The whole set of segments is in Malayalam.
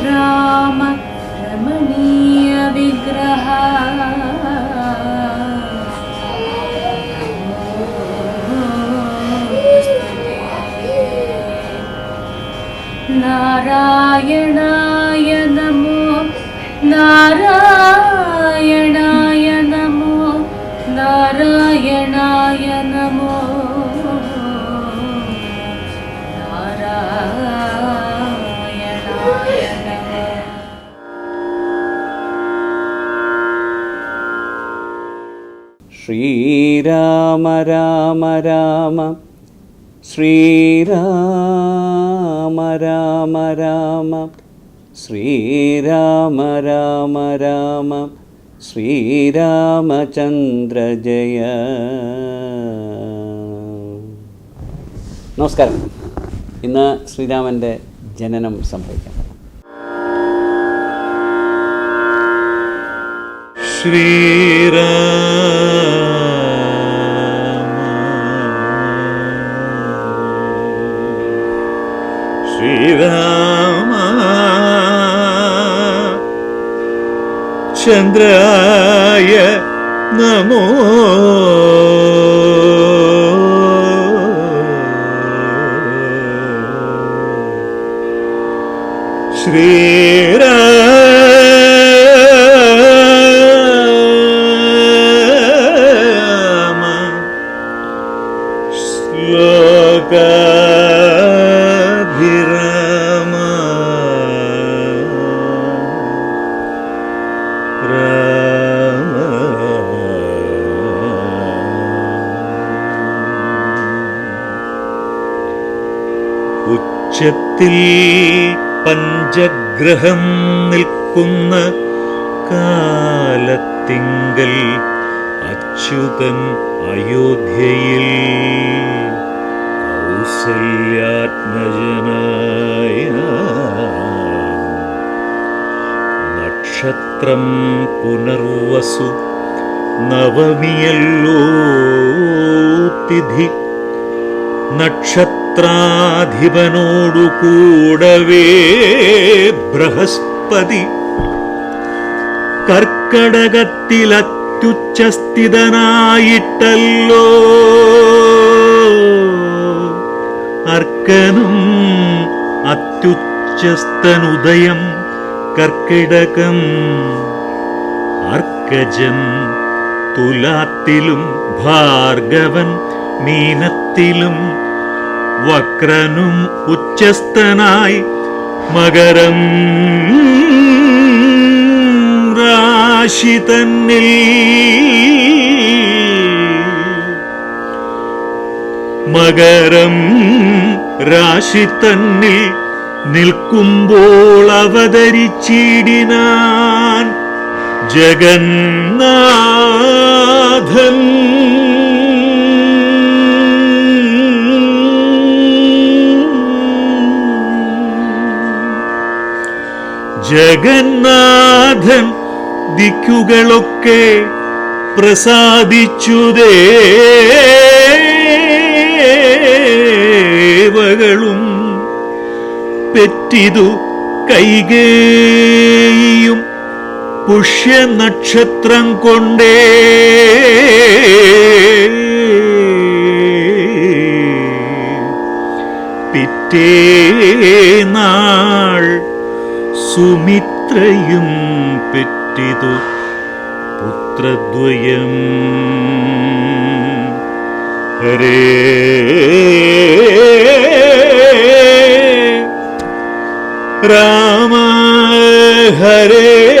श्रीराम रमणीय विग्रह नारायणाय ശ്രീരാമ രാമ രാമ. ശ്രീരാമ രാമ രാമ. ശ്രീരാമ രാമ രാമ. ശ്രീരാമചന്ദ്ര ജയ. നമസ്കാരം. ഇന്ന് ശ്രീരാമന്റെ ജനനം സംഭവിക്കാം. ശ്രീരാമ ചന്ദ്രായ നമോ. ശ്രീരാമ ഉച്ചത്തിൽ പഞ്ചഗ്രഹം നിൽക്കുന്ന കാലത്തിങ്കൽ അച്യുതൻ അയോധ്യയിൽ കൗസല്യാത്മജനായ നക്ഷത്രം പുനർവസു നവമിയല്ലോ തിഥി നക്ഷത്രാധിപനോടു കൂടവേ ബൃഹസ്പതി. കർക്കടകത്തിലത്യുച്ചസ്ഥിതനായിട്ടല്ലോ. അർക്കനും അത്യുച്ചസ്ഥനുദയം കർക്കിടകം. അർക്കജൻ തുലാത്തിലും ഭാർഗവൻ മീനത്തിലും വക്രനും ഉച്ചസ്ഥനായി മകരം രാശി തന്നിൽ മകരം രാശി തന്നിൽ നിൽക്കുമ്പോൾ അവതരിച്ചിടിനാൻ ജഗന്നാഥൻ ജഗന്നാഥൻ ദിക്കുകളൊക്കെ പ്രസാദിച്ചു ദേവകളും പെറ്റിതു കൈകേയും പുഷ്യനക്ഷത്രം കൊണ്ടേ പിറ്റേ നാൾ സുമിത്രയും പെറ്റിതു പുത്രദ്വയം. ഹരേ. രാമ ഹരേ.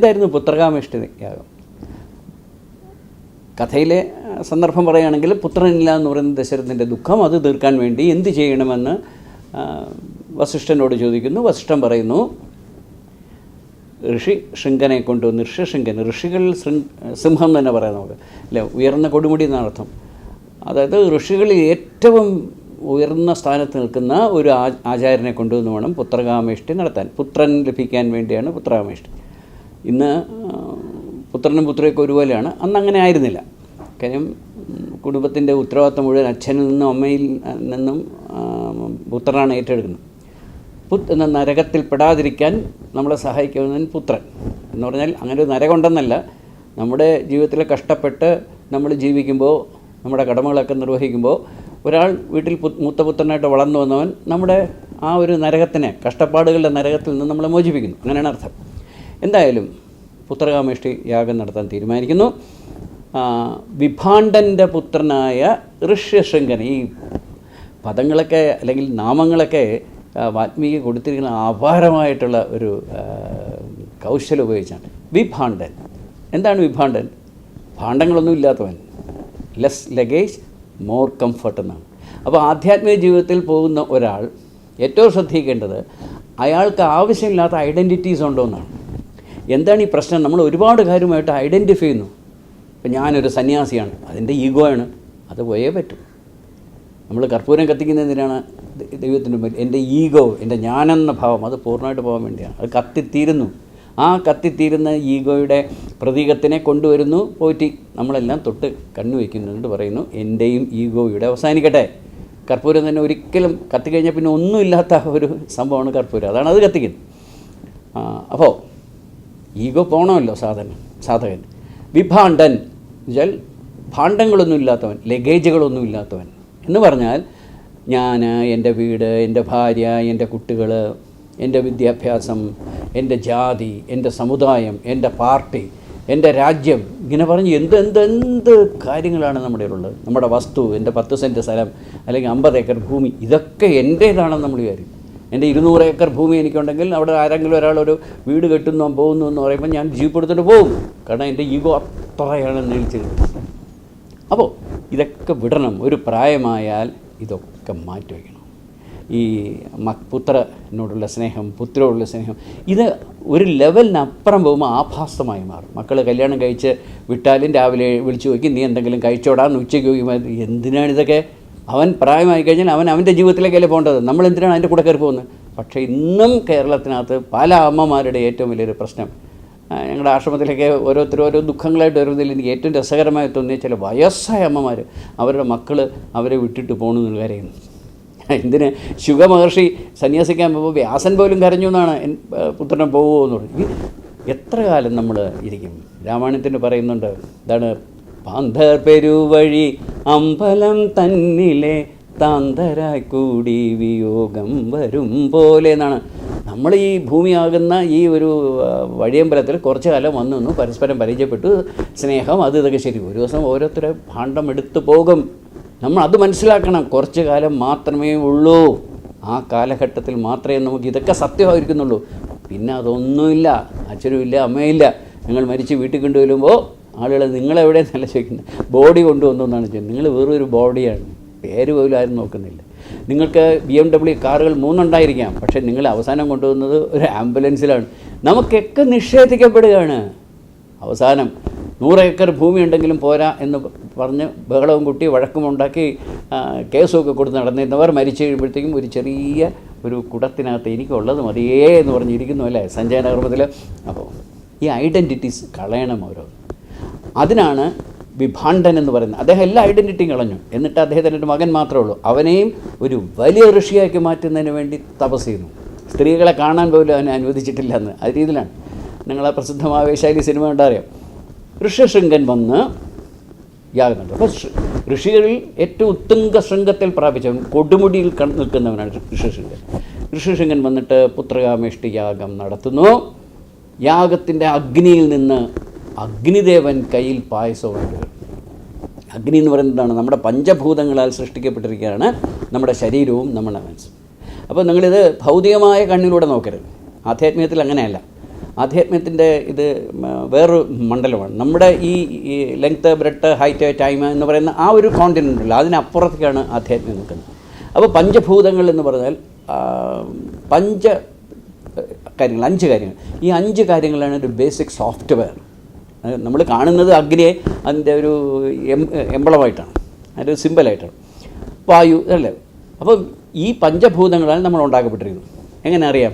എന്തായിരുന്നു പുത്രകാമേഷ്ടി? യാഗം കഥയിലെ സന്ദർഭം പറയുകയാണെങ്കിൽ പുത്രനില്ല എന്ന് പറയുന്ന ദശരഥന്റെ ദുഃഖം അത് തീർക്കാൻ വേണ്ടി എന്ത് ചെയ്യണമെന്ന് വസിഷ്ഠനോട് ചോദിക്കുന്നു. വസിഷ്ഠൻ പറയുന്നു ഋഷി ശൃംഖനെ കൊണ്ടുവന്ന് ഋഷ്യശൃംഖൻ ഋഷികൾ ശൃംഖ സിംഹം തന്നെ പറയാം നമുക്ക്. അല്ലേ? ഉയർന്ന കൊടുമുടി എന്നാണ് അർത്ഥം. അതായത് ഋഷികളിൽ ഏറ്റവും ഉയർന്ന സ്ഥാനത്ത് നിൽക്കുന്ന ഒരു ആചാര്യനെ കൊണ്ടുവന്ന് വേണം പുത്രകാമേഷ്ടി നടത്താൻ. പുത്രൻ ലഭിക്കാൻ വേണ്ടിയാണ് പുത്രകാമേഷ്ടി. ഇന്ന് പുത്രനും പുത്രയൊക്കെ ഒരുപോലെയാണ്. അന്ന് അങ്ങനെ ആയിരുന്നില്ല. കാര്യം കുടുംബത്തിന്റെ ഉത്തരവാദിത്തം മുഴുവൻ അച്ഛനിൽ നിന്നും അമ്മയിൽ നിന്നും പുത്രനാണ് ഏറ്റെടുക്കുന്നത്. പുത് നരകത്തിൽ പെടാതിരിക്കാൻ നമ്മളെ സഹായിക്കുന്നതിന് പുത്രൻ എന്ന് പറഞ്ഞാൽ അങ്ങനെ ഒരു നരകമുണ്ടെന്നല്ല. നമ്മുടെ ജീവിതത്തിൽ കഷ്ടപ്പെട്ട് നമ്മൾ ജീവിക്കുമ്പോൾ നമ്മുടെ കടമകളൊക്കെ നിർവഹിക്കുമ്പോൾ ഒരാൾ വീട്ടിൽ പു മൂത്ത പുത്രനായിട്ട് വളർന്നു വന്നവൻ നമ്മുടെ ആ ഒരു നരകത്തിനെ കഷ്ടപ്പാടുകളുടെ നരകത്തിൽ നിന്ന് നമ്മളെ മോചിപ്പിക്കുന്നു. അങ്ങനെയാണ് അർത്ഥം. എന്തായാലും പുത്രകാമേഷ്ടി യാഗം നടത്താൻ തീരുമാനിക്കുന്നു. വിഭാണ്ഡന്റെ പുത്രനായ ഋഷ്യശൃംഖൻ ഈ പദങ്ങളൊക്കെ അല്ലെങ്കിൽ നാമങ്ങളൊക്കെ വാത്മീകി കൊടുത്തിരിക്കുന്ന അപാരമായിട്ടുള്ള ഒരു കൗശലം ഉപയോഗിച്ചാണ്. വിഭാണ്ഡൻ. എന്താണ് വിഭാണ്ഡൻ? ഭാണ്ഡങ്ങളൊന്നും ഇല്ലാത്തവൻ. ലെസ് ലഗേജ് മോർ കംഫർട്ട് എന്നാണ്. അപ്പോൾ ആധ്യാത്മിക ജീവിതത്തിൽ പോകുന്ന ഒരാൾ ഏറ്റവും ശ്രദ്ധിക്കേണ്ടത് അയാൾക്ക് ആവശ്യമില്ലാത്ത ഐഡന്റിറ്റീസ് ഉണ്ടോ എന്നാണ്. എന്താണ് ഈ പ്രശ്നം? നമ്മൾ ഒരുപാട് കാര്യമായിട്ട് ഐഡന്റിഫൈ ചെയ്യുന്നു. ഇപ്പം ഞാനൊരു സന്യാസിയാണ്. അതിന്റെ ഈഗോയാണ് അത് പോയേ പറ്റും. നമ്മൾ കർപ്പൂരം കത്തിക്കുന്ന എന്തിനാണ് ദൈവത്തിന്റെ മുമ്പിൽ എന്റെ ഈഗോ എന്റെ ഞാനെന്ന ഭാവം അത് പൂർണമായിട്ട് പോകാൻ വേണ്ടിയാണ്. അത് കത്തിത്തീരുന്നു. ആ കത്തിത്തീരുന്ന ഈഗോയുടെ പ്രതീകത്തിനെ കൊണ്ടുവരുന്നു. പോറ്റി നമ്മളെല്ലാം തൊട്ട് കണ്ണു വയ്ക്കുന്നുണ്ട് പറയുന്നു. എന്റെയും ഈഗോയുടെ അവസാനിക്കട്ടെ. കർപ്പൂരം തന്നെ ഒരിക്കലും കത്തിക്കഴിഞ്ഞാൽ പിന്നെ ഒന്നുമില്ലാത്ത ഒരു സംഭവമാണ് കർപ്പൂരം. അതാണ് അത് കത്തിക്കുന്നത്. അപ്പോൾ ഈഗോ പോകണമല്ലോ സാധനം സാധകൻ. വിഭാണ്ഡൻ എന്നുവെച്ചാൽ ഭാണ്ഡങ്ങളൊന്നും ഇല്ലാത്തവൻ ലഗേജുകളൊന്നും ഇല്ലാത്തവൻ. എന്ന് പറഞ്ഞാൽ ഞാൻ എന്റെ വീട് എന്റെ ഭാര്യ എന്റെ കുട്ടികൾ എന്റെ വിദ്യാഭ്യാസം എന്റെ ജാതി എന്റെ സമുദായം എന്റെ പാർട്ടി എന്റെ രാജ്യം ഇങ്ങനെ പറഞ്ഞ് എന്ത് എന്ത് എന്ത് കാര്യങ്ങളാണ് നമ്മുടെ ഉള്ളത്? നമ്മുടെ വസ്തു എന്റെ പത്ത് സെന്റ് സ്ഥലം അല്ലെങ്കിൽ അമ്പത് ഏക്കർ ഭൂമി ഇതൊക്കെ എന്റേതാണെന്ന് നമ്മൾ വിചാരിക്കും. എന്റെ ഇരുന്നൂറ് ഏക്കർ ഭൂമി എനിക്കുണ്ടെങ്കിൽ അവിടെ ആരെങ്കിലും ഒരാളൊരു ഒരു വീട് കെട്ടുന്നു പോകുന്നു എന്ന് പറയുമ്പോൾ ഞാൻ ജീപ്പ് എടുത്തിട്ട് പോകും. കാരണം എന്റെ ഈഗോ അത്രയാണ് നീളിച്ചത്. അപ്പോൾ ഇതൊക്കെ വിടണം. ഒരു പ്രായമായാൽ ഇതൊക്കെ മാറ്റി വയ്ക്കണം. ഈ പുത്രനോടുള്ള സ്നേഹം പുത്രനോടുള്ള സ്നേഹം ഇത് ഒരു ലെവലിനപ്പുറം പോകുമ്പോൾ ആഭാസമായി മാറും. മക്കൾ കല്യാണം കഴിച്ച് വിട്ടാലും രാവിലെ വിളിച്ചു നോക്കി നീ എന്തെങ്കിലും കഴിച്ചോടാന്ന് ഉച്ചയ്ക്ക് എന്തിനാണ് എന്തിനാണിതൊക്കെ അവൻ പ്രായമായി കഴിഞ്ഞാൽ അവൻ അവന്റെ ജീവിതത്തിലേക്കല്ലേ പോകേണ്ടത്. നമ്മൾ എന്തിനാണ് അതിന്റെ കൂടെ കയറി പോകുന്നത്? പക്ഷേ ഇന്നും കേരളത്തിനകത്ത് പല അമ്മമാരുടെ ഏറ്റവും വലിയൊരു പ്രശ്നം. ഞങ്ങളുടെ ആശ്രമത്തിലൊക്കെ ഓരോരുത്തരും ഓരോ ദുഃഖങ്ങളായിട്ട് വരുന്നതിൽ എനിക്ക് ഏറ്റവും രസകരമായി തോന്നിയ ചില വയസ്സായ അമ്മമാർ അവരുടെ മക്കൾ അവരെ വിട്ടിട്ട് പോകണമെന്ന് കരയുന്നു എന്തിന്? ശുഗ മഹർഷി സന്യാസിക്കാൻ പോകുമ്പോൾ വ്യാസൻ പോലും കരഞ്ഞു എന്നാണ് പുത്രനെ പോകുമോ എന്ന് പറഞ്ഞു. എത്ര കാലം നമ്മൾ ഇരിക്കും? രാമായണത്തിന് പറയുന്നുണ്ട് ഇതാണ് പാന്തർ പെരുവഴി അമ്പലം തന്നിലെ താന്തരായി കൂടി വിയോഗം വരും പോലെ എന്നാണ്. നമ്മൾ ഈ ഭൂമിയാകുന്ന ഈ ഒരു വഴിയമ്പലത്തിൽ കുറച്ച് കാലം വന്നു നിന്നു പരസ്പരം പരിചയപ്പെട്ടു. സ്നേഹം അത് ഇതൊക്കെ ശരി. ഒരു ദിവസം ഓരോരുത്തരെ ഭാണ്ഡം എടുത്തു പോകും. നമ്മൾ അത് മനസ്സിലാക്കണം. കുറച്ച് കാലം മാത്രമേ ഉള്ളൂ. ആ കാലഘട്ടത്തിൽ മാത്രമേ നമുക്ക് ഇതൊക്കെ സത്യമായിരിക്കുന്നുള്ളൂ. പിന്നെ അതൊന്നുമില്ല. അച്ഛനുമില്ല അമ്മയില്ല നിങ്ങൾ മരിച്ച് വീട്ടിൽ കൊണ്ടുവരുമ്പോൾ ആളുകൾ നല്ല ചോദിക്കുന്നത്? ബോഡി കൊണ്ടുവന്നെന്നാണ് ചോദിക്കുന്നത്. നിങ്ങൾ വെറൊരു ബോഡിയാണ്. പേര് പോലും ആരും നോക്കുന്നില്ല. നിങ്ങൾക്ക് ബി എം ഡബ്ല്യു കാറുകൾ മൂന്നുണ്ടായിരിക്കാം. പക്ഷേ നിങ്ങൾ അവസാനം കൊണ്ടുവന്നത് ഒരു ആംബുലൻസിലാണ്. നമുക്കൊക്കെ നിഷേധിക്കപ്പെടുകയാണ്. അവസാനം നൂറ് ഏക്കർ ഭൂമി ഉണ്ടെങ്കിലും പോരാ എന്ന് പറഞ്ഞ് ബഹളവും കുട്ടി വഴക്കും ഉണ്ടാക്കി കേസുമൊക്കെ കൊടുത്ത് നടന്നിരുന്നവർ മരിച്ചു കഴിയുമ്പോഴത്തേക്കും ഒരു ചെറിയ ഒരു കുടത്തിനകത്ത് എനിക്കുള്ളത് മതിയേ എന്ന് പറഞ്ഞിരിക്കുന്നു അല്ലേ? സഞ്ജയ നഗർമ്മത്തിൽ അപ്പോൾ ഈ ഐഡന്റിറ്റീസ് കളയണം ഓരോ അതിനാണ് വിഭാണ്ഡൻ എന്ന് പറയുന്നത്. അദ്ദേഹം എല്ലാ ഐഡന്റിറ്റിയും കളഞ്ഞു. എന്നിട്ട് അദ്ദേഹത്തിന്റെ ഒരു മകൻ മാത്രമേ ഉള്ളൂ. അവനെയും ഒരു വലിയ ഋഷിയാക്കി മാറ്റുന്നതിന് വേണ്ടി തപസ് ചെയ്യുന്നു. സ്ത്രീകളെ കാണാൻ പോലും അവനെ അനുവദിച്ചിട്ടില്ല എന്ന്. ആ രീതിയിലാണ്. നിങ്ങളെ പ്രസിദ്ധമായ വൈശാലി സിനിമ കണ്ടറിയാം. ഋഷ്യശൃംഗൻ വന്ന് യാഗമുണ്ട് അപ്പോൾ ഋഷികളിൽ ഏറ്റവും ഉത്തുംഗ ശൃംഗത്തിൽ പ്രാപിച്ചവൻ കൊടുമുടിയിൽ കണ്ടു നിൽക്കുന്നവനാണ് ഋഷ്യശൃംഗൻ. ഋഷ്യശൃംഗൻ വന്നിട്ട് പുത്രകാമേഷ്ടി യാഗം നടത്തുന്നു. യാഗത്തിന്റെ അഗ്നിയിൽ നിന്ന് അഗ്നിദേവൻ കയ്യിൽ പായസമുണ്ട്. അഗ്നി എന്ന് പറയുന്നതാണ് നമ്മുടെ പഞ്ചഭൂതങ്ങളാൽ സൃഷ്ടിക്കപ്പെട്ടിരിക്കുകയാണ് നമ്മുടെ ശരീരവും നമ്മുടെ മനസ്സും. അപ്പോൾ നിങ്ങളിത് ഭൗതികമായ കണ്ണിലൂടെ നോക്കരുത്. ആധ്യാത്മികത്തിൽ അങ്ങനെയല്ല. ആധ്യാത്മ്യത്തിന്റെ ഇത് വേറൊരു മണ്ഡലമാണ്. നമ്മുടെ ഈ ലെങ്ത്ത് ബ്രെഡ് ഹൈറ്റ് ടൈം എന്ന് പറയുന്ന ആ ഒരു കോണ്ടിനെന്റ് അതിനപ്പുറത്തേക്കാണ് ആധ്യാത്മികം നിൽക്കുന്നത്. അപ്പോൾ പഞ്ചഭൂതങ്ങൾ എന്ന് പറഞ്ഞാൽ പഞ്ച കാര്യങ്ങൾ അഞ്ച് കാര്യങ്ങൾ. ഈ അഞ്ച് കാര്യങ്ങളാണ് ഒരു ബേസിക് സോഫ്റ്റ്വെയർ നമ്മൾ കാണുന്നത് അഗ്നിയെ അതിന്റെ ഒരു എം എംബളമായിട്ടാണ്. അതിന്റെ ഒരു സിമ്പലായിട്ടാണ് വായു അല്ലേ? അപ്പോൾ ഈ പഞ്ചഭൂതങ്ങളാണ് നമ്മൾ ഉണ്ടാക്കപ്പെട്ടിരിക്കുന്നത്. എങ്ങനെ അറിയാം?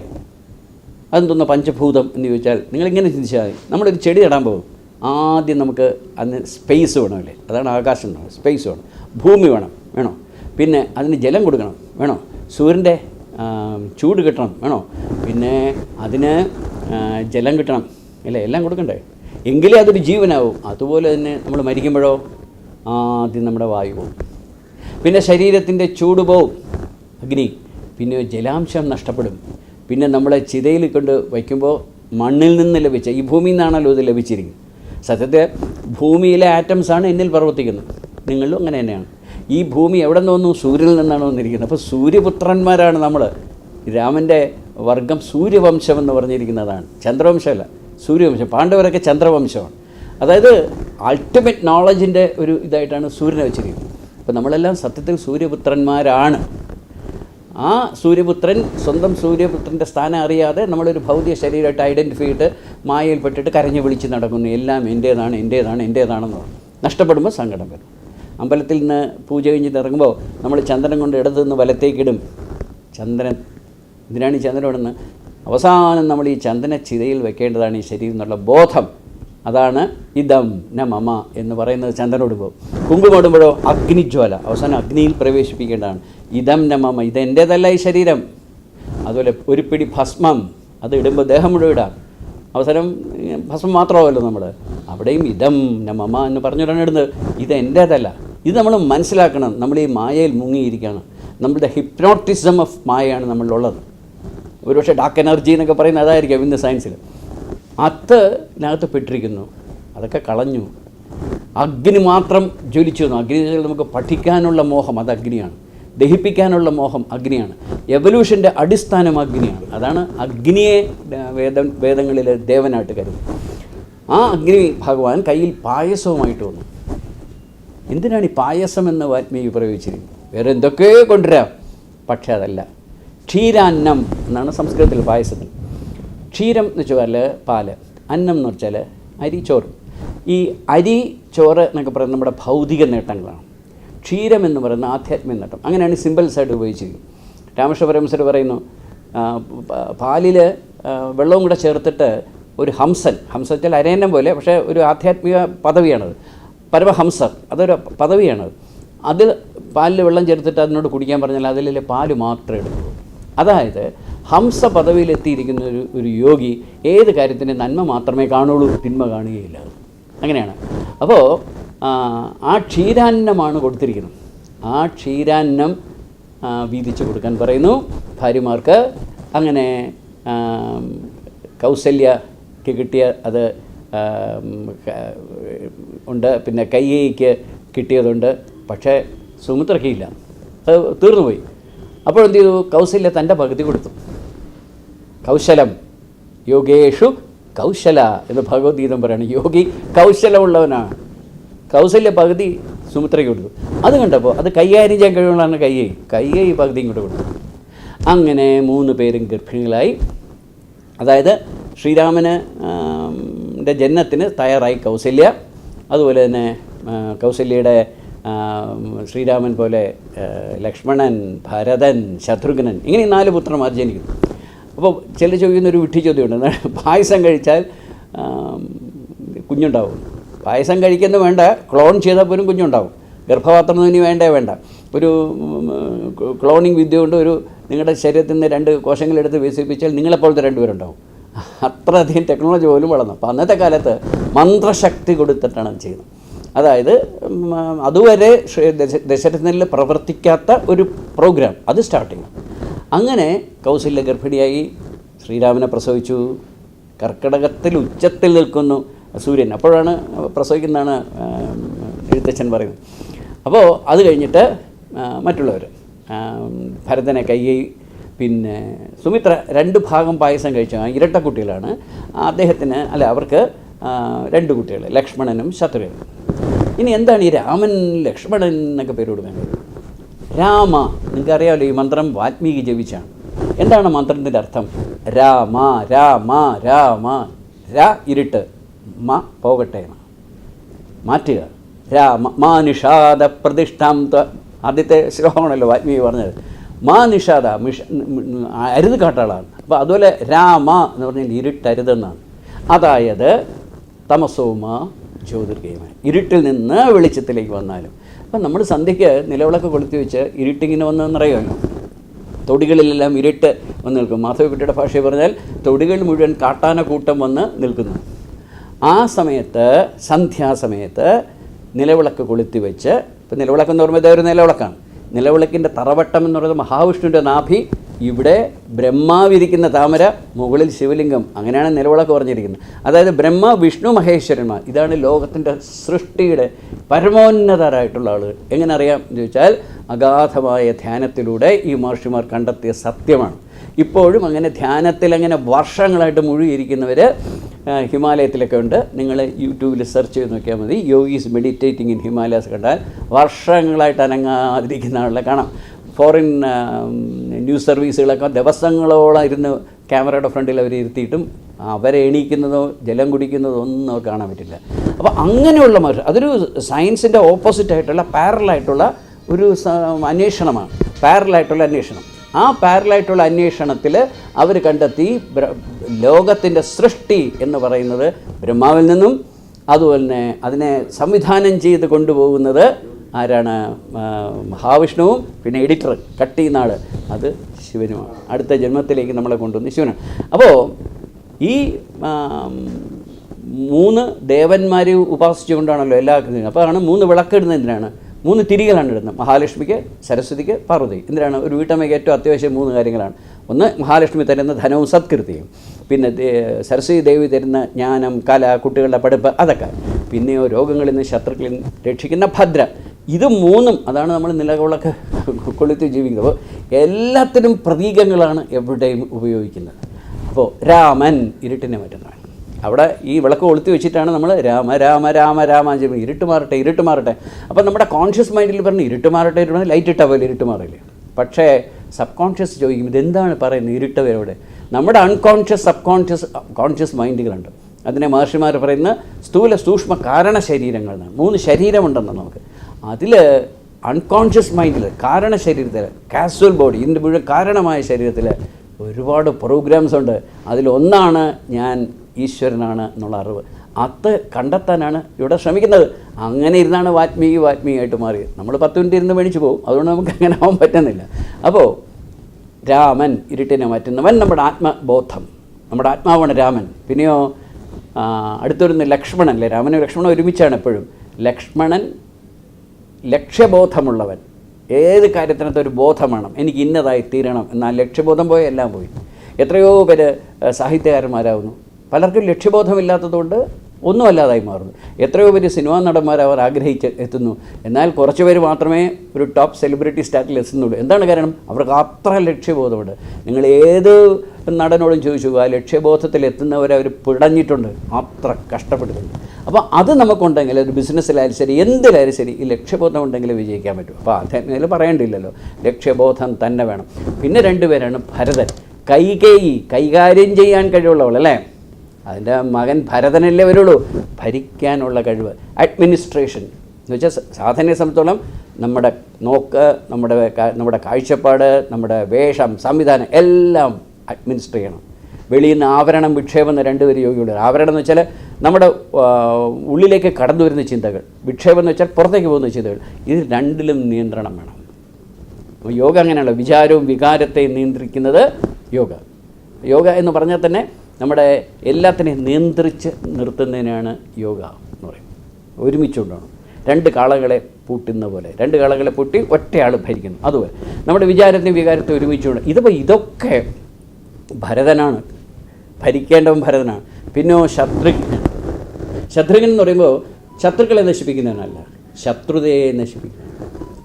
അതെന്തോന്ന പഞ്ചഭൂതം എന്ന് ചോദിച്ചാൽ നിങ്ങളിങ്ങനെ ചിന്തിച്ചാൽ മതി. നമ്മളൊരു ചെടി നടാൻ പോകും. ആദ്യം നമുക്ക് അതിന് സ്പേസ് വേണമല്ലേ അതാണ് ആകാശം വേണം സ്പേസ് വേണം. ഭൂമി വേണം വേണോ? പിന്നെ അതിന് ജലം കൊടുക്കണം വേണോ? സൂര്യന്റെ ചൂട് കിട്ടണം വേണോ? പിന്നെ അതിന് ജലം കിട്ടണം അല്ലേ? എല്ലാം കൊടുക്കണ്ടേ? എങ്കിലേ അതൊരു ജീവനാവും. അതുപോലെ തന്നെ നമ്മൾ മരിക്കുമ്പോഴോ ആദ്യം നമ്മുടെ വായു പോകും. പിന്നെ ശരീരത്തിന്റെ ചൂട് പോവും. അഗ്നി. പിന്നെ ജലാംശം നഷ്ടപ്പെടും. പിന്നെ നമ്മളെ ചിതയിൽ കൊണ്ട് വയ്ക്കുമ്പോൾ മണ്ണിൽ നിന്ന് ലഭിച്ച ഈ ഭൂമിയിൽ നിന്നാണല്ലോ ഇത് ലഭിച്ചിരിക്കുന്നത്. സത്യത്തെ ഭൂമിയിലെ ആറ്റംസാണ് എന്നിൽ പ്രവർത്തിക്കുന്നത്. നിങ്ങളിലും അങ്ങനെ തന്നെയാണ്. ഈ ഭൂമി എവിടെ നിന്ന് വന്നു? സൂര്യനിൽ നിന്നാണ് വന്നിരിക്കുന്നത്. അപ്പോൾ സൂര്യപുത്രന്മാരാണ് നമ്മൾ രാമന്റെ വർഗം സൂര്യവംശം എന്ന് പറഞ്ഞിരിക്കുന്നതാണ്. ചന്ദ്രവംശമല്ല. സൂര്യവംശം പാണ്ഡവരൊക്കെ ചന്ദ്രവംശമാണ്. അതായത് അൾട്ടിമേറ്റ് നോളജിന്റെ ഒരു ഇതായിട്ടാണ് സൂര്യനെ വെച്ചിരിക്കുന്നത്. അപ്പോൾ നമ്മളെല്ലാം സത്യത്തിൽ സൂര്യപുത്രന്മാരാണ്. ആ സൂര്യപുത്രൻ സ്വന്തം സൂര്യപുത്രന്റെ സ്ഥാനം അറിയാതെ നമ്മളൊരു ഭൗതിക ശരീരമായിട്ട് ഐഡന്റിഫൈ ചെയ്തിട്ട് മായയിൽപ്പെട്ടിട്ട് കരഞ്ഞു വിളിച്ച് നടക്കുന്നു. എല്ലാം എന്റേതാണ് എന്റേതാണ് എന്റേതാണെന്ന് പറഞ്ഞു. നഷ്ടപ്പെടുമ്പോൾ സങ്കടം വരും. അമ്പലത്തിൽ നിന്ന് പൂജ കഴിഞ്ഞിട്ട് ഇറങ്ങുമ്പോൾ നമ്മൾ ചന്ദ്രൻ കൊണ്ട് ഇടത്തു നിന്ന് വലത്തേക്കിടും ചന്ദ്രൻ എന്തിനാണ് ഈ ചന്ദ്രൻ ഇടുന്നത്? അവസാനം നമ്മൾ ഈ ചന്ദന ചിതയിൽ വെക്കേണ്ടതാണ് ഈ ശരീരം എന്നുള്ള ബോധം. അതാണ് ഇതം ന മമ എന്ന് പറയുന്നത് ചന്ദനോടുമ്പോൾ പോകും. കുങ്കുമം ഇടുമ്പോഴോ അഗ്നിജ്വാല. അവസാനം അഗ്നിയിൽ പ്രവേശിപ്പിക്കേണ്ടതാണ്. ഇതം ന മമ ഇതെന്റേതല്ല ഈ ശരീരം. അതുപോലെ ഒരു പിടി ഭസ്മം അത് ഇടുമ്പോൾ ദേഹം മുഴുവൻ ഇടാം. അവസരം ഭസ്മം മാത്രമല്ലോ നമ്മൾ അവിടെയും ഇതം ന മമ എന്ന് പറഞ്ഞുകൊണ്ടാണ് ഇടുന്നത്. ഇത് എന്റേതല്ല ഇത് നമ്മൾ മനസ്സിലാക്കണം. നമ്മൾ ഈ മായയിൽ മുങ്ങിയിരിക്കുകയാണ്. നമ്മളുടെ ഹിപ്നോട്ടിസം ഓഫ് മായയാണ് നമ്മളിലുള്ളത്. ഒരുപക്ഷെ ഡാർക്ക് എനർജി എന്നൊക്കെ പറയുന്നത് അതായിരിക്കും ഇന്ന് സയൻസിൽ അത്ത് ഇതിനകത്ത് പെട്ടിരിക്കുന്നു. അതൊക്കെ കളഞ്ഞു. അഗ്നി മാത്രം ജ്വലിച്ചു വന്നു. അഗ്നി നമുക്ക് പഠിക്കാനുള്ള മോഹം അത് അഗ്നിയാണ്. ദഹിപ്പിക്കാനുള്ള മോഹം അഗ്നിയാണ്. എവല്യൂഷന്റെ അടിസ്ഥാനം അഗ്നിയാണ്. അതാണ് അഗ്നിയെ വേദ വേദങ്ങളിൽ ദേവനായിട്ട് കരുതുന്നത്. ആ അഗ്നി ഭഗവാൻ കയ്യിൽ പായസവുമായിട്ട് വന്നു. എന്തിനാണ് ഈ പായസം എന്ന് വാൽമീകി പ്രയോഗിച്ചിരിക്കുന്നത് വേറെ എന്തൊക്കെയോ കൊണ്ടുവരാം. പക്ഷേ അതല്ല. ക്ഷീരാന്നം എന്നാണ് സംസ്കൃതത്തിൽ പായസത്തിൽ. ക്ഷീരം എന്ന് വെച്ചാൽ പാൽ. അന്നം എന്ന് വെച്ചാൽ അരി ചോറ്. ഈ അരി ചോറ് എന്നൊക്കെ പറയുന്നത് നമ്മുടെ ഭൗതിക നേട്ടങ്ങളാണ്. ക്ഷീരം എന്ന് പറയുന്ന ആധ്യാത്മിക നേട്ടം. അങ്ങനെയാണ് സിമ്പിൾസ് ആയിട്ട് ഉപയോഗിച്ചിരിക്കുന്നത്. രാമകൃഷ്ണ പരമസർ പറയുന്നു പാലിൽ വെള്ളവും കൂടെ ചേർത്തിട്ട് ഒരു ഹംസൻ. ഹംസ വെച്ചാൽ അരയന്നം പോലെ പക്ഷേ ഒരു ആധ്യാത്മിക പദവിയാണത്. പരമഹംസർ അതൊരു പദവിയാണത്. അതിൽ പാലിൽ വെള്ളം ചേർത്തിട്ട് അതിനോട് കുടിക്കാൻ പറഞ്ഞാൽ അതിലെ പാൽ മാത്രമേ എടുക്കുള്ളൂ അതായത് ഹംസ പദവിയിലെത്തിയിരിക്കുന്ന ഒരു ഒരു യോഗി ഏത് കാര്യത്തിന് നന്മ മാത്രമേ കാണുള്ളൂ തിന്മ കാണുകയില്ല. അങ്ങനെയാണ്. അപ്പോൾ ആ ക്ഷീരാന്നമാണ് കൊടുത്തിരിക്കുന്നത്. ആ ക്ഷീരാന്നം വീതിച്ചു കൊടുക്കാൻ പറയുന്നു. ഭാര്യമാർക്ക് അങ്ങനെ കൗസല്യക്ക് കിട്ടിയ അത് ഉണ്ട്. പിന്നെ കയ്യേക്ക് കിട്ടിയതുണ്ട്. പക്ഷേ സുമിത്രയ്ക്കില്ല അത് തീർന്നുപോയി. അപ്പോൾ എന്ത് ചെയ്തു കൗസല്യ തന്റെ പകുതി കൊടുത്തു. കൗശലം. യോഗേഷു കൗശല എന്ന് ഭഗവത്ഗീതം പറയാണ്. യോഗി കൗശലമുള്ളവനാണ് കൗശല്യ പകുതി സുമിത്രയ്ക്ക് കൊടുത്തു. അത് കണ്ടപ്പോൾ അത് കൈകാര്യം ചെയ്യാൻ കഴിവുള്ളതാണ് കയ്യേ. കയ്യേ ഈ പകുതി ഇങ്ങോട്ട് കൊടുത്തു. അങ്ങനെ മൂന്ന് പേരും ഗർഭിണികളായി. അതായത് ശ്രീരാമന് ജന്മത്തിന് തയ്യാറായി കൗസല്യ. അതുപോലെ തന്നെ കൗസല്യയുടെ ശ്രീരാമൻ പോലെ ലക്ഷ്മണൻ ഭരതൻ ശത്രുഘ്നൻ ഇങ്ങനെ നാല് പുത്രന്മാർ ജനിക്കുന്നു. അപ്പോൾ ചില ചോദിക്കുന്ന ഒരു വിട്ടി ചോദ്യമുണ്ട്. പായസം കഴിച്ചാൽ കുഞ്ഞുണ്ടാവും. പായസം കഴിക്കുന്ന വേണ്ട ക്ലോൺ ചെയ്താൽ പോലും കുഞ്ഞുണ്ടാവും. ഗർഭപാത്രം ഇനി വേണ്ടേ വേണ്ട. ഒരു ക്ലോണിങ് വിദ്യ കൊണ്ട് ഒരു നിങ്ങളുടെ ശരീരത്തിൽ നിന്ന് രണ്ട് കോശങ്ങളെടുത്ത് വികസിപ്പിച്ചാൽ നിങ്ങളെപ്പോലത്തെ രണ്ടുപേരുണ്ടാവും അത്രയധികം ടെക്നോളജി പോലും വളർന്നു. അപ്പോൾ അന്നത്തെ കാലത്ത് മന്ത്രശക്തി കൊടുത്തിട്ടാണ് ചെയ്യുന്നത്. അതായത് അതുവരെ ദശരഥനിൽ പ്രവർത്തിക്കാത്ത ഒരു പ്രോഗ്രാം അത് സ്റ്റാർട്ടിങ് അങ്ങനെ കൗസല്യ ഗർഭിണിയായി ശ്രീരാമനെ പ്രസവിച്ചു. കർക്കിടകത്തിൽ ഉച്ചത്തിൽ നിൽക്കുന്നു സൂര്യൻ. അപ്പോഴാണ് പ്രസവിക്കുന്നതാണ് എഴുത്തച്ഛൻ പറയുന്നത്. അപ്പോൾ അത് കഴിഞ്ഞിട്ട് മറ്റുള്ളവർ ഭരതനെ കയ്യെ പിന്നെ സുമിത്ര രണ്ട് ഭാഗം പായസം കഴിച്ചു. ആ ഇരട്ട കുട്ടികളാണ് അദ്ദേഹത്തിന് അല്ല അവർക്ക് രണ്ട് കുട്ടികൾ ലക്ഷ്മണനും ശത്രുഘ്നും ഇനി എന്താണ് ഈ രാമൻ ലക്ഷ്മണൻ എന്നൊക്കെ പേര് കൊടുക്കുന്നത്? രാമ നിങ്ങൾക്ക് അറിയാമല്ലോ ഈ മന്ത്രം വാത്മീകി ജപിച്ചാണ്. എന്താണ് മന്ത്രത്തിന്റെ അർത്ഥം? രാമ രാമ രാമ രാ ഇരുട്ട് മ പോകട്ടെ മാറ്റുക. രാമ മാ നിഷാദ പ്രതിഷ്ഠാം ആദ്യത്തെ ശ്ലോകമാണല്ലോ വാൽമീകി പറഞ്ഞത്. മാ നിഷാദ മിഷ അരുത് കാട്ടാളാണ്. അപ്പോൾ അതുപോലെ രാമ എന്ന് പറഞ്ഞാൽ ഇരുട്ടരുതെന്നാണ്. അതായത് തമസോമ ജ്യോതിർഗയമായി ഇരുട്ടിൽ നിന്ന് വെളിച്ചത്തിലേക്ക് വന്നാലും. അപ്പം നമ്മൾ സന്ധ്യയ്ക്ക് നിലവിളക്ക് കൊളുത്തി വെച്ച് ഇരുട്ടിങ്ങനെ വന്നതെന്നറിയാമല്ലോ തൊടികളിലെല്ലാം ഇരുട്ട് വന്ന് നിൽക്കും. മാധവക്കുട്ടിയുടെ ഭാഷയിൽ പറഞ്ഞാൽ തൊടികൾ മുഴുവൻ കാട്ടാന കൂട്ടം വന്ന് നിൽക്കുന്നു. ആ സമയത്ത് സന്ധ്യാസമയത്ത് നിലവിളക്ക് കൊളുത്തി വെച്ച് ഇപ്പം നിലവിളക്ക് എന്ന് പറയുമ്പോൾ ഇതൊരു നിലവിളക്കാണ്. നിലവിളക്കിന്റെ തറവട്ടം എന്ന് പറയുന്നത് മഹാവിഷ്ണുവിന്റെ നാഭി ഇവിടെ ബ്രഹ്മാവിരിക്കുന്ന താമര മുകളിൽ ശിവലിംഗം. അങ്ങനെയാണ് നിലവിളക്ക് പറഞ്ഞിരിക്കുന്നത്. അതായത് ബ്രഹ്മ വിഷ്ണു മഹേശ്വരന്മാർ. ഇതാണ് ലോകത്തിന്റെ സൃഷ്ടിയുടെ പരമോന്നതരായിട്ടുള്ള ആളുകൾ. എങ്ങനെ അറിയാം എന്ന് ചോദിച്ചാൽ അഗാധമായ ധ്യാനത്തിലൂടെ ഈ മഹർഷിമാർ കണ്ടെത്തിയ സത്യമാണ്. ഇപ്പോഴും അങ്ങനെ ധ്യാനത്തിൽ അങ്ങനെ വർഷങ്ങളായിട്ട് മുഴുകിയിരിക്കുന്നവർ ഹിമാലയത്തിലൊക്കെ ഉണ്ട്. നിങ്ങൾ യൂട്യൂബിൽ സെർച്ച് ചെയ്ത് നോക്കിയാൽ മതി. യോഗീസ് മെഡിറ്റേറ്റിംഗ് ഇൻ ഹിമാലയാസ് കണ്ടാൽ വർഷങ്ങളായിട്ട് അനങ്ങാതിരിക്കുന്ന ആളുകളെ കാണാം. ഫോറിൻ ന്യൂസ് സർവീസുകളൊക്കെ ദിവസങ്ങളോളം ഇരുന്ന് ക്യാമറയുടെ ഫ്രണ്ടിൽ അവർ ഇരുത്തിയിട്ടും അവരെ എണീക്കുന്നതോ ജലം കുടിക്കുന്നതോ ഒന്നും കാണാൻ പറ്റില്ല. അപ്പോൾ അങ്ങനെയുള്ള മനുഷ്യർ അതൊരു സയൻസിന്റെ ഓപ്പോസിറ്റായിട്ടുള്ള പാരലായിട്ടുള്ള ഒരു അന്വേഷണമാണ്. പാരലായിട്ടുള്ള അന്വേഷണം. ആ പാരലായിട്ടുള്ള അന്വേഷണത്തിൽ അവർ കണ്ടെത്തി ലോകത്തിന്റെ സൃഷ്ടി എന്ന് പറയുന്നത് ബ്രഹ്മാവിൽ നിന്നും അതുപോലെ തന്നെ അതിനെ സംവിധാനം ചെയ്ത് കൊണ്ടുപോകുന്നത് ആരാണ്? മഹാവിഷ്ണുവും പിന്നെ എഡിറ്റർ കട്ട് ചെയ്യുന്ന ആൾ അത് ശിവനുമാണ്. അടുത്ത ജന്മത്തിലേക്ക് നമ്മളെ കൊണ്ടുവന്ന് ശിവനാണ്. അപ്പോൾ ഈ മൂന്ന് ദേവന്മാരെ ഉപാസിച്ചുകൊണ്ടാണല്ലോ എല്ലാ അപ്പോൾ ആണ് മൂന്ന് വിളക്കിടുന്നത് എന്തിനാണ്? മൂന്ന് തിരികളാണ് ഇടുന്നത്. മഹാലക്ഷ്മിക്ക് സരസ്വതിക്ക് പാർവതി എന്തിനാണ്? ഒരു വീട്ടമ്മയ്ക്ക് ഏറ്റവും അത്യാവശ്യം മൂന്ന് കാര്യങ്ങളാണ്. ഒന്ന് മഹാലക്ഷ്മി തരുന്ന ധനവും സത്കൃതിയും. പിന്നെ സരസ്വതി ദേവി തരുന്ന ജ്ഞാനം കല കുട്ടികളുടെ പഠിപ്പ് അതൊക്കെ. പിന്നെയോ രോഗങ്ങളിൽ നിന്ന് ശത്രുക്കളിൽ നിന്ന് രക്ഷിക്കുന്ന ഭദ്ര. ഇത് മൂന്നും അതാണ് നമ്മൾ നിലകൊള്ളൊക്കെ കൊളുത്തി ജീവിക്കുന്നത്. അപ്പോൾ എല്ലാത്തിനും പ്രതീകങ്ങളാണ് എവിടെയും ഉപയോഗിക്കുന്നത്. അപ്പോൾ രാമൻ ഇരുട്ടിനെ മാറ്റുന്നവൻ. അവിടെ ഈ വിളക്ക് കൊളുത്തി വെച്ചിട്ടാണ് നമ്മൾ രാമ രാമ രാമ രാമ ജപം ഇരുട്ട് മാറട്ടെ ഇരുട്ട് മാറട്ടെ. അപ്പോൾ നമ്മുടെ കോൺഷ്യസ് മൈൻഡിൽ പറഞ്ഞ് ഇരുട്ട് മാറട്ടെ ഇരുട്ട് ലൈറ്റ് ഇട്ടാൽ പോലെ ഇരുട്ട് മാറില്ലേ? പക്ഷേ സബ് കോൺഷ്യസ് ചോദിക്കും ഇതെന്താണ് പറയുന്നത് ഇരുട്ടവരോട് നമ്മുടെ അൺകോൺഷ്യസ് സബ് കോൺഷ്യസ് കോൺഷ്യസ് മൈൻഡുകളുണ്ട് അതിനെ മഹർഷിമാർ പറയുന്ന സ്ഥൂല സൂക്ഷ്മ കാരണ ശരീരങ്ങൾ മൂന്ന് ശരീരമുണ്ടെന്ന് നമുക്ക് അതിൽ അൺകോൺഷ്യസ് മൈൻഡിൽ കാരണ ശരീരത്തിൽ കാസ്വൽ ബോഡി ഇതിന്റെ മുഴുവൻ കാരണമായ ശരീരത്തിൽ ഒരുപാട് പ്രോഗ്രാംസ് ഉണ്ട്. അതിലൊന്നാണ് ഞാൻ ഈശ്വരനാണ് എന്നുള്ള അറിവ്. അത് കണ്ടെത്താനാണ് ഇവിടെ ശ്രമിക്കുന്നത്. അങ്ങനെ ഇരുന്നാണ് വാത്മീകി വാത്മീകിയായിട്ട് മാറിയത് നമ്മൾ പത്ത് മിനിറ്റ് ഇരുന്ന് മേടിച്ച് പോകും. അതുകൊണ്ട് നമുക്ക് അങ്ങനെ ആവാൻ പറ്റുന്നില്ല. അപ്പോൾ രാമൻ ഇരുട്ടിനെ മാറ്റുന്നവൻ നമ്മുടെ ആത്മബോധം. നമ്മുടെ ആത്മാവാണ് രാമൻ. പിന്നെയോ അടുത്തൊരു ലക്ഷ്മണൻ രാമനും ലക്ഷ്മണൻ ഒരുമിച്ചാണ് എപ്പോഴും. ലക്ഷ്മണൻ ലക്ഷ്യബോധമുള്ളവൻ. ഏത് കാര്യത്തിനകത്ത് ഒരു ബോധം വേണം? എനിക്ക് ഇന്നതായി തീരണം. എന്നാൽ ലക്ഷ്യബോധം പോയ എല്ലാം പോയി. എത്രയോ പേര് സാഹിത്യകാരന്മാരാകുന്നു പലർക്കും ലക്ഷ്യബോധമില്ലാത്തതുകൊണ്ട് ഒന്നുമല്ലാതായി മാറുന്നു. എത്രയോ പേര് സിനിമാ നടന്മാർ അവർ ആഗ്രഹിച്ച് എത്തുന്നു. എന്നാൽ കുറച്ച് പേര് മാത്രമേ ഒരു ടോപ്പ് സെലിബ്രിറ്റി സ്റ്റാറ്റിൽ എത്തുന്നുള്ളൂ. എന്താണ് കാരണം? അവർക്ക് അത്ര ലക്ഷ്യബോധമുണ്ട്. നിങ്ങൾ ഏത് നടനോടും ചോദിച്ചു ആ ലക്ഷ്യബോധത്തിൽ എത്തുന്നവരെ അവർ പിടഞ്ഞിട്ടുണ്ട്. അത്ര കഷ്ടപ്പെട്ടിട്ടുണ്ട്. അപ്പോൾ അത് നമുക്കുണ്ടെങ്കിൽ ഒരു ബിസിനസ്സിലായാലും ശരി എന്തിലായാലും ശരി ഈ ലക്ഷ്യബോധം ഉണ്ടെങ്കിൽ വിജയിക്കാൻ പറ്റും. അപ്പോൾ അതിൽ പറയേണ്ടില്ലല്ലോ. ലക്ഷ്യബോധം തന്നെ വേണം. പിന്നെ രണ്ടുപേരാണ് ഭരതൻ. കൈകേയി കൈകാര്യം ചെയ്യാൻ കഴിവുള്ളവൾ അല്ലേ? അതിന്റെ മകൻ ഭരതനല്ലേ വരുള്ളൂ? ഭരിക്കാനുള്ള കഴിവ്. അഡ്മിനിസ്ട്രേഷൻ എന്ന് വെച്ചാൽ സാധനയെ സംബന്ധിച്ചോളം നമ്മുടെ നോക്ക് നമ്മുടെ നമ്മുടെ കാഴ്ചപ്പാട് നമ്മുടെ വേഷം സംവിധാനം എല്ലാം അഡ്മിനിസ്റ്റർ ചെയ്യണം. വെളിയിൽ നിന്ന് ആവരണം വിക്ഷേപം എന്ന് രണ്ടുപേരും യോഗിയുണ്ട് ആവരണം എന്ന് വെച്ചാൽ നമ്മുടെ ഉള്ളിലേക്ക് കടന്നു വരുന്ന ചിന്തകൾ. വിക്ഷേപം എന്ന് വെച്ചാൽ പുറത്തേക്ക് പോകുന്ന ചിന്തകൾ. ഇത് രണ്ടിലും നിയന്ത്രണം വേണം. യോഗ അങ്ങനെയുള്ള വിചാരവും വികാരത്തെയും നിയന്ത്രിക്കുന്നത് യോഗ. യോഗ എന്ന് പറഞ്ഞാൽ തന്നെ നമ്മുടെ എല്ലാത്തിനെയും നിയന്ത്രിച്ച് നിർത്തുന്നതിനാണ് യോഗ എന്ന് പറയുന്നത്. ഒരുമിച്ചുകൊണ്ടാണ്. രണ്ട് കാളകളെ പൂട്ടുന്ന പോലെ. രണ്ട് കാളകളെ പൂട്ടി ഒറ്റയാൾ ഭരിക്കുന്നു. അതുപോലെ. നമ്മുടെ വിചാരത്തെയും വികാരത്തെ ഒരുമിച്ചുകൊണ്ട്. ഇതിപ്പോൾ ഇതൊക്കെ ഭരതനാണ്. ഭരിക്കേണ്ടവൻ ഭരതനാണ്. പിന്നോ ശത്രുഘ്നൻ ശത്രുഘ്നൻ എന്ന് പറയുമ്പോൾ ശത്രുക്കളെ നശിപ്പിക്കുന്നതിനല്ല ശത്രുതയെ നശിപ്പിക്കുന്നു.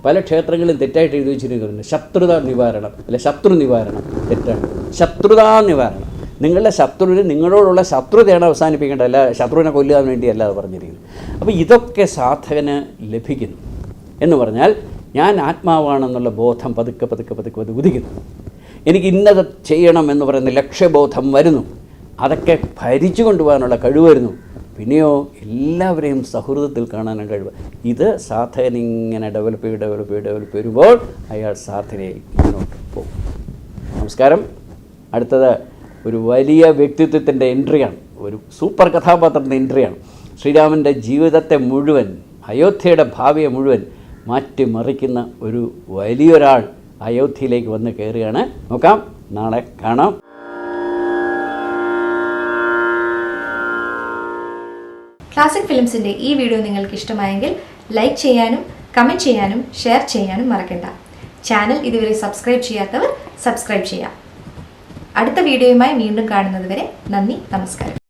പല ക്ഷേത്രങ്ങളിലും തെറ്റായിട്ട് എഴുതി വെച്ചിരിക്കുന്നുണ്ട്. ശത്രുത നിവാരണം. അല്ലെ ശത്രു നിവാരണം. തെറ്റാണ്. ശത്രുതാ നിവാരണം. നിങ്ങളുടെ ശത്രുവിന് നിങ്ങളോടുള്ള ശത്രുതയാണ് അവസാനിപ്പിക്കേണ്ടത്. അല്ല ശത്രുവിനെ കൊല്ലാൻ വേണ്ടിയല്ല അത് പറഞ്ഞിരിക്കുന്നത്. അപ്പോൾ ഇതൊക്കെ സാധകന് ലഭിക്കുന്നു. എന്ന് പറഞ്ഞാൽ ഞാൻ ആത്മാവാണെന്നുള്ള ബോധം പതുക്കെ പതുക്കെ പതുക്കെ പതുക്കെ ഉദിക്കുന്നു. എനിക്ക് ഇന്നത് ചെയ്യണം എന്ന് പറയുന്ന ലക്ഷ്യബോധം വരുന്നു. അതൊക്കെ ഭരിച്ചു കൊണ്ടുപോകാനുള്ള കഴിവ് വരുന്നു. പിന്നെയോ എല്ലാവരെയും സൗഹൃദത്തിൽ കാണാനും കഴിവ്. ഇത് സാധകൻ ഇങ്ങനെ ഡെവലപ്പ് ചെയ്ത് ഡെവലപ്പ് ചെയ്ത് ഡെവലപ്പ് വരുമ്പോൾ അയാൾ സാധനയിൽ മുന്നോട്ട് പോകും. നമസ്കാരം. അടുത്തത് ഒരു വലിയ വ്യക്തിത്വത്തിന്റെ എൻട്രിയാണ്. ഒരു സൂപ്പർ കഥാപാത്രത്തിന്റെ എൻട്രിയാണ്. ശ്രീരാമന്റെ ജീവിതത്തെ മുഴുവൻ അയോധ്യയുടെ ഭാവിയെ മുഴുവൻ മാറ്റിമറിക്കുന്ന ഒരു വലിയൊരാൾ അയോധ്യയിലേക്ക് വന്ന് കയറുകയാണ്. നോക്കാം നാളെ കാണാം. ക്ലാസിക് ഫിലിംസിന്റെ ഈ വീഡിയോ നിങ്ങൾക്ക് ഇഷ്ടമായെങ്കിൽ ലൈക്ക് ചെയ്യാനും കമന്റ് ചെയ്യാനും ഷെയർ ചെയ്യാനും മറക്കണ്ട. ചാനൽ ഇതുവരെ സബ്സ്ക്രൈബ് ചെയ്യാത്തവർ സബ്സ്ക്രൈബ് ചെയ്യാം. അടുത്ത വീഡിയോയുമായി വീണ്ടും കാണുന്നത് വരെ നന്ദി നമസ്കാരം.